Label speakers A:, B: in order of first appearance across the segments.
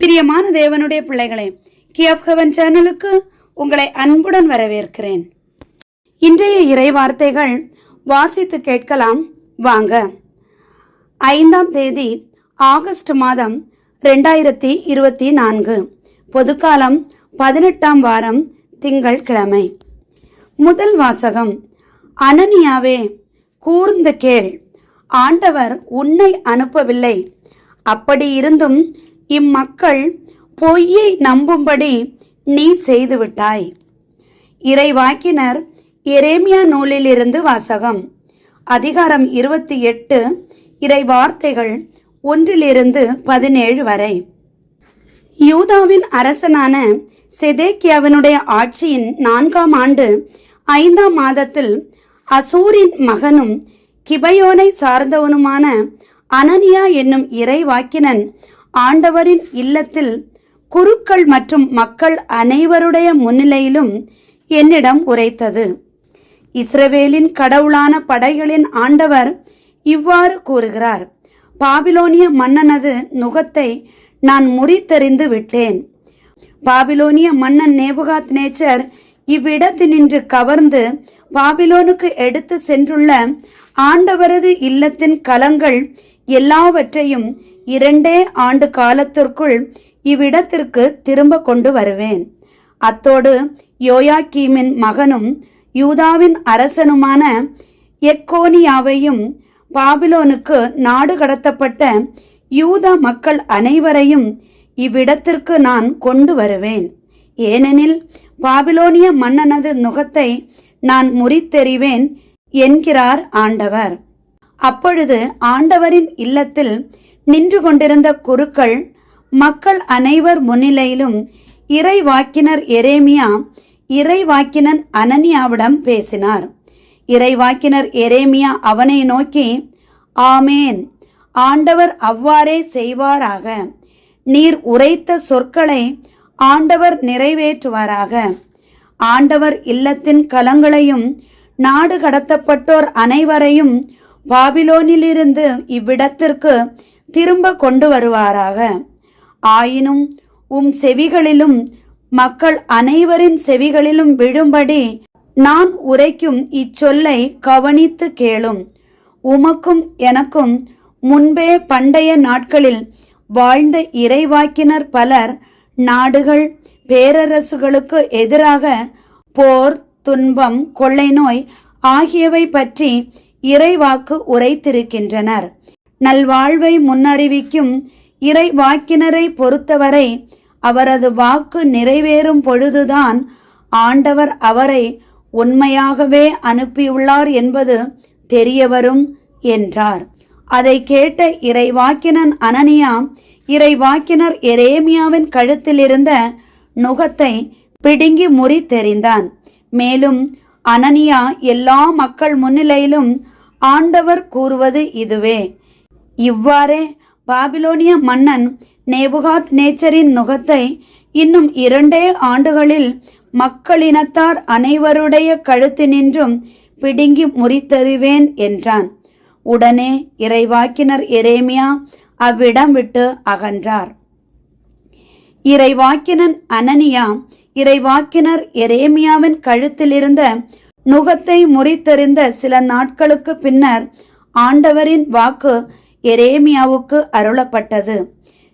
A: பிரியமான தேவனுடைய பிள்ளைகளே கியப் ஹெவன் சேனலுக்கு உங்களை அன்புடன் வரவேற்கிறேன். இன்றைய இறை வார்த்தைகள் வாசித்து கேட்கலாம். வாங்க. ஐந்தாம் தேதி ஆகஸ்ட் மாதம் ரெண்டாயிரத்தி இருபத்தி நான்கு. பொதுக்காலம் பதினெட்டாம் வாரம் திங்கள் கிழமை முதல் வாசகம் அனனியாவே கூர்ந்து கேள். ஆண்டவர் உன்னை அனுப்பவில்லை. அப்படி இருந்தும் இம்மக்கள் பொய்யை நம்பும்படி நீ செய்துவிட்டாய். இறைவாக்கினர் எரேமியா நூலிலிருந்து வாசகம். அதிகாரம் இருபத்தி எட்டு இறை வார்த்தைகள் ஒன்றிலிருந்து பதினேழு வரை. யூதாவின் அரசனான செதேக்கியாவினுடைய ஆட்சியின் நான்காம் ஆண்டு ஐந்தாம் மாதத்தில் அசூரின் மகனும் கிபயோனை சார்ந்தவனுமான அனனியா என்னும் இறைவாக்கினன் ஆண்டவரின் இல்லத்தில் குருக்கள் மற்றும் மக்கள் அனைவருடைய முன்னிலையிலும் என்னிடம் உரைத்தது. இஸ்ரவேலின் கடவுளான படைகளின் ஆண்டவர் இவ்வாறு கூறுகிறார் பாபிலோனிய மன்னனது நுகத்தை நான் முறித்தெறிந்து விட்டேன். பாபிலோனிய மன்னன் நேபுகாத் நேச்சர் இவ்விடத்தினின்று கவர்ந்து பாபிலோனுக்கு எடுத்து சென்றுள்ள ஆண்டவரது இல்லத்தின் கலங்கள் எல்லாவற்றையும் இரண்டே ஆண்டு காலத்திற்குள் இவ்விடத்திற்கு திரும்ப கொண்டு வருவேன். அத்தோடு யோயாக்கீமின் மகனும் யூதாவின் அரசனுமான எக்கோனியாவையும் பாபிலோனுக்கு நாடு கடத்தப்பட்ட யூத மக்கள் அனைவரையும் இவ்விடத்திற்கு நான் கொண்டு வருவேன். ஏனெனில் பாபிலோனிய மன்னனது நுகத்தை நான் முறித்தெறிவேன் என்கிறார் ஆண்டவர். அப்பொழுது ஆண்டவரின் இல்லத்தில் நின்று கொண்டிருந்த குருக்கள் மக்கள் அனைவர் முன்னிலையிலும் இறைவாக்கினர் எரேமியா இறைவாக்கினன் அனனியாவிடம் பேசினார். இறைவாக்கினர் எரேமியா அவனை நோக்கி ஆமேன். ஆண்டவர் அவ்வாறே செய்வாராக. நீர் உரைத்த சொற்களை ஆண்டவர் நிறைவேற்றுவாராக. ஆண்டவர் இல்லத்தின் கலங்களையும் நாடு கடத்தப்பட்டோர் அனைவரையும் பாபிலோனிலிருந்து இவ்விடத்திற்கு திரும்ப கொண்டு வருவாராக. ஆயினும் உம் செவிகளிலும் மக்கள் அனைவரின் செவிகளிலும் விழும்படி நான் உரைக்கும் இச்சொல்லை கவனித்து கேளும். உமக்கும் எனக்கும் முன்பே பண்டைய நாட்களில் வாழ்ந்த இறைவாக்கினர் பலர் நாடுகள் பேரரசுகளுக்கு எதிராக போர் துன்பம் கொள்ளை நோய் ஆகியவை பற்றி இறைவாக்கு உரைத்திருக்கின்றனர். நல்வாழ்வை முன்னறிவிக்கும் இறைவாக்கினரை பொறுத்தவரை அவரது வாக்கு நிறைவேறும் பொழுதுதான் ஆண்டவர் அவரை உண்மையாகவே அனுப்பியுள்ளார் என்பது தெரியவரும் என்றார். அதை கேட்ட இறைவாக்கினன் அனனியா இறைவாக்கினர் எரேமியாவின் கழுத்தில் இருந்த நுகத்தை பிடுங்கி முறித்தெறிந்தான். மேலும் அனனியா எல்லா மக்கள் முன்னிலையிலும் ஆண்டவர் கூறுவது இதுவே. இவ்வாறே பாபிலோனிய மன்னன் நேபுகாத் நேச்சரின் நுகத்தை இன்னும் இரண்டே ஆண்டுகளில் மக்களினத்தார் அனைவருடைய கழுத்தினின்றும் பிடுங்கி முறித்தெறிவேன் என்றான். உடனே இறைவாக்கினர் எரேமியா அவ்விடம் விட்டு அகன்றார். இறைவாக்கினன் அனனியா இறைவாக்கினர் எரேமியாவின் கழுத்தில் இருந்த நுகத்தை முறித்தெறிந்த சில நாட்களுக்கு பின்னர் ஆண்டவரின் வாக்கு எரேமியாவுக்கு அருளப்பட்டது.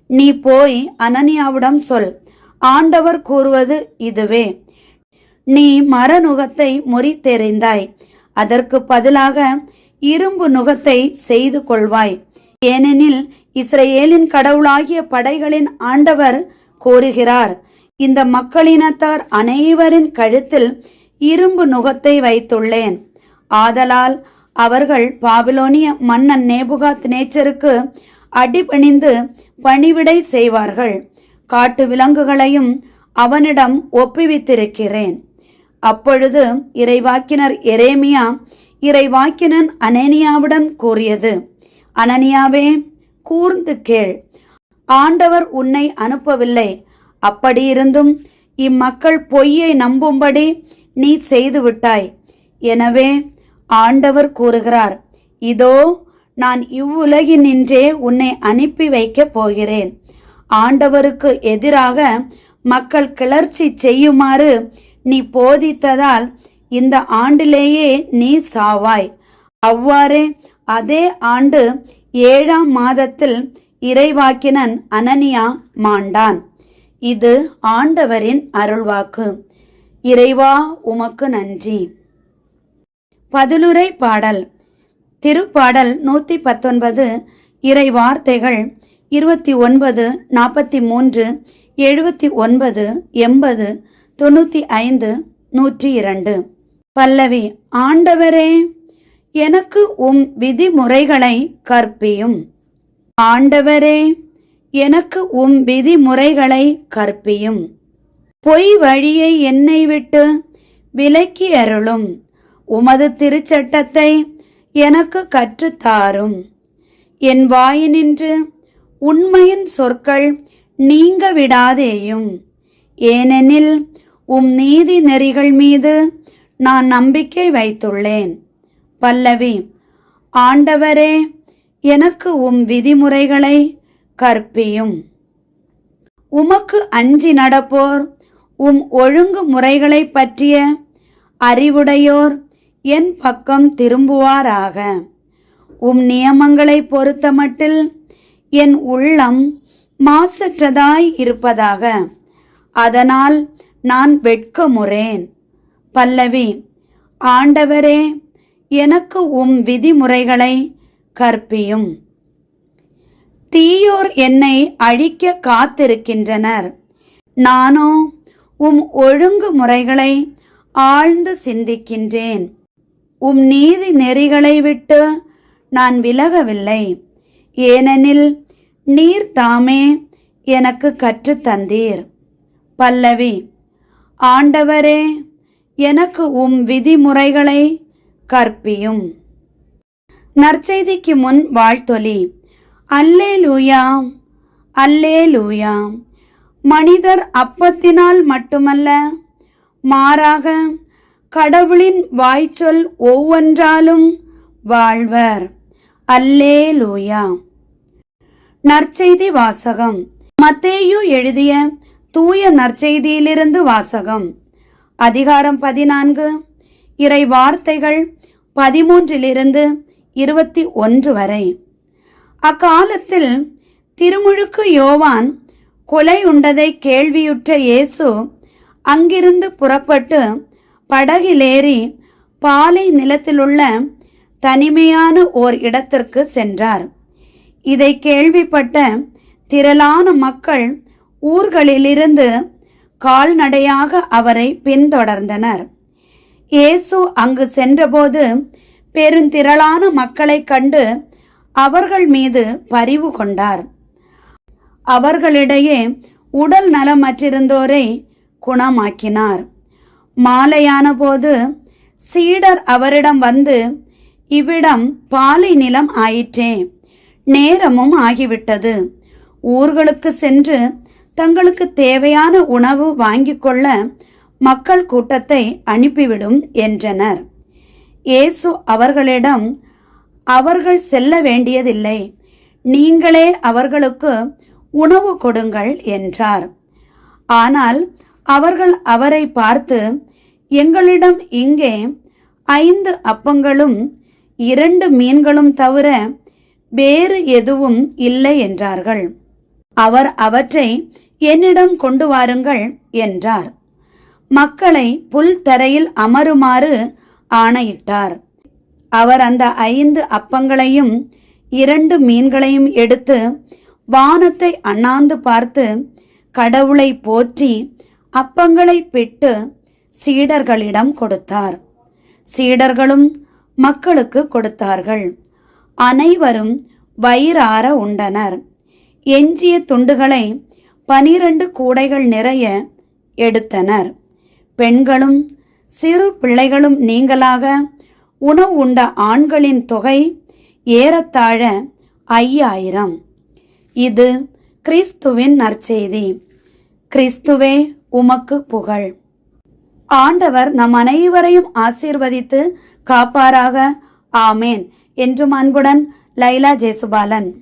A: நீ போய் அனனியாவிடம் சொல். ஆண்டவர் கூறுவது இதுவே. நீ மர நுகத்தை முறித்தெறிந்தாய். அதற்கு பதிலாக இரும்பு நுகத்தை செய்து கொள்வாய். ஏனெனில் இஸ்ரேலின் கடவுளாகிய படைகளின் ஆண்டவர் கூறுகிறார் இந்த மக்களினத்தார் அனைவரின் கழுத்தில் இரும்பு நுகத்தை வைத்துள்ளேன். ஆதலால் அவர்கள் பாபிலோனிய மன்னன் நேபுகாத் நேச்சருக்கு அடிபணிந்து பணிவிடை செய்வார்கள். காட்டு விலங்குகளையும் அவனிடம் ஒப்புவித்திருக்கிறேன். அப்பொழுது இறைவாக்கினர் எரேமியா இறைவாக்கினன் அனேனியாவுடன் கூறியது அனனியாவே கூர்ந்து கேள். ஆண்டவர் உன்னை அனுப்பவில்லை. அப்படியிருந்தும் இம்மக்கள் பொய்யை நம்பும்படி நீ செய்துவிட்டாய். எனவே ஆண்டவர் கூறுகிறார் இதோ நான் இவ்வுலகினின்றே உன்னை அனுப்பி வைக்கப் போகிறேன். ஆண்டவருக்கு எதிராக மக்கள் கிளர்ச்சி செய்யுமாறு நீ போதித்ததால் இந்த ஆண்டிலேயே நீ சாவாய். அவ்வாறே அதே ஆண்டு ஏழாம் மாதத்தில் இறைவாக்கினன் அனனியா மாண்டான். இது ஆண்டவரின் அருள்வாக்கு. இறைவா உமக்கு நன்றி. பதிலுரை பாடல். திருப்பாடல் நூற்றி பத்தொன்பது இறை வார்த்தைகள் இருபத்தி ஒன்பது நாற்பத்தி மூன்று எழுபத்தி ஒன்பது எண்பது தொண்ணூற்றி ஐந்து நூற்றி இரண்டு. பல்லவி ஆண்டவரே எனக்கு உம் விதிமுறைகளை கற்பியும். ஆண்டவரே எனக்கு உம் விதிமுறைகளை கற்பியும். பொய் வழியை என்னை விட்டு விலக்கி அருளும். உமது திருச்சட்டத்தை எனக்கு கற்றுத்தாரும். என் வாயினின்று உண்மையின் சொற்கள் நீங்க விடாதேயும். ஏனெனில் உம் நீதி நெறிகள் மீது நான் நம்பிக்கை வைத்துள்ளேன். பல்லவி ஆண்டவரே எனக்கு உம் விதிமுறைகளை கற்பியும். உமக்கு அஞ்சி நடப்போர் உம் ஒழுங்கு முறைகளை பற்றிய அறிவுடையோர் என் பக்கம் திரும்புவாராக. உம் நியமங்களை பொறுத்தமட்டில் என் உள்ளம் மாசற்றதாய் இருப்பதாக. அதனால் நான் வெட்கமுறேன் பல்லவி ஆண்டவரே எனக்கு உம் விதிமுறைகளை கற்பியும். தீயோர் என்னை அழிக்க காத்திருக்கின்றனர். நானோ உம் ஒழுங்கு முறைகளை ஆழ்ந்து சிந்திக்கின்றேன். உம் நீதி நெறிகளை விட்டு நான் விலகவில்லை. ஏனெனில் நீர் தாமே எனக்கு கற்றுத் தந்தீர். பல்லவி ஆண்டவரே எனக்கு உம் விதிமுறைகளை கற்பியும். நற்செய்திக்கு முன் வாழ்த்தொலி. அல்லே லூயா அல்லே லூயா மனிதர் அப்பத்தினால் மட்டுமல்ல மாறாக கடவுளின் வாய்ச்சொல் ஒவ்வொன்றாலும் வாழ்வர். அல்லே லூயா நற்செய்தி வாசகம். மத்தேயு எழுதிய தூய நற்செய்தியிலிருந்து வாசகம். அதிகாரம் பதினான்கு. இறை வார்த்தைகள் பதிமூன்றிலிருந்து இருபத்தி ஒன்று வரை. அக்காலத்தில் திருமுழுக்கு யோவான் கொலை உண்டதை கேள்வியுற்ற இயேசு அங்கிருந்து புறப்பட்டு படகிலேறி பாலை நிலத்திலுள்ள தனிமையான ஓர் இடத்திற்கு சென்றார். இதை கேள்விப்பட்ட திரளான மக்கள் ஊர்களிலிருந்து கால்நடையாக அவரை பின்தொடர்ந்தனர். இயேசு அங்கு சென்றபோது பெருந்திரளான மக்களைக் கண்டு அவர்கள் மீது பரிவு கொண்டார். அவர்களிடையே உடல் நலமற்றிருந்தோரை குணமாக்கினார். மாலையான போது சீடர் அவரிடம் வந்து இவ்விடம் பாலை நிலம் ஆயிற்றே நேரமும் ஆகிவிட்டது. ஊர்களுக்கு சென்று தங்களுக்கு தேவையான உணவு வாங்கிக் கொள்ள மக்கள் கூட்டத்தை அனுப்பிவிடும் என்றனர். இயேசு அவர்களிடம் அவர்கள் செல்ல வேண்டியதில்லை நீங்களே அவர்களுக்கு உணவு கொடுங்கள் என்றார். ஆனால் அவர்கள் அவரை பார்த்து எங்களிடம் இங்கே ஐந்து அப்பங்களும் இரண்டு மீன்களும் தவிர வேறு எதுவும் இல்லை என்றார்கள். அவர் அவற்றை என்னிடம் கொண்டு வாருங்கள் என்றார். மக்களை புல் தரையில் அமருமாறு ஆணையிட்டார். அவர் அந்த ஐந்து அப்பங்களையும் இரண்டு மீன்களையும் எடுத்து வானத்தை அண்ணாந்து பார்த்து கடவுளை போற்றி அப்பங்களை பிட்டு சீடர்களிடம் கொடுத்தார். சீடர்களும் மக்களுக்கு கொடுத்தார்கள். அனைவரும் வயிறார உண்டனர். எஞ்சிய துண்டுகளை பனிரண்டு கூடைகள் நிறைய எடுத்தனர். பெண்களும் சிறு பிள்ளைகளும் நீங்களாக உணவு உண்ட ஆண்களின் தொகை ஏறத்தாழ ஐயாயிரம். இது கிறிஸ்துவின் நற்செய்தி. கிறிஸ்துவே உமக்கு புகழ். ஆண்டவர் நம் அனைவரையும் ஆசீர்வதித்து காப்பாராக. ஆமேன். என்றும் அன்புடன் லைலா ஜெயசுபாலன்.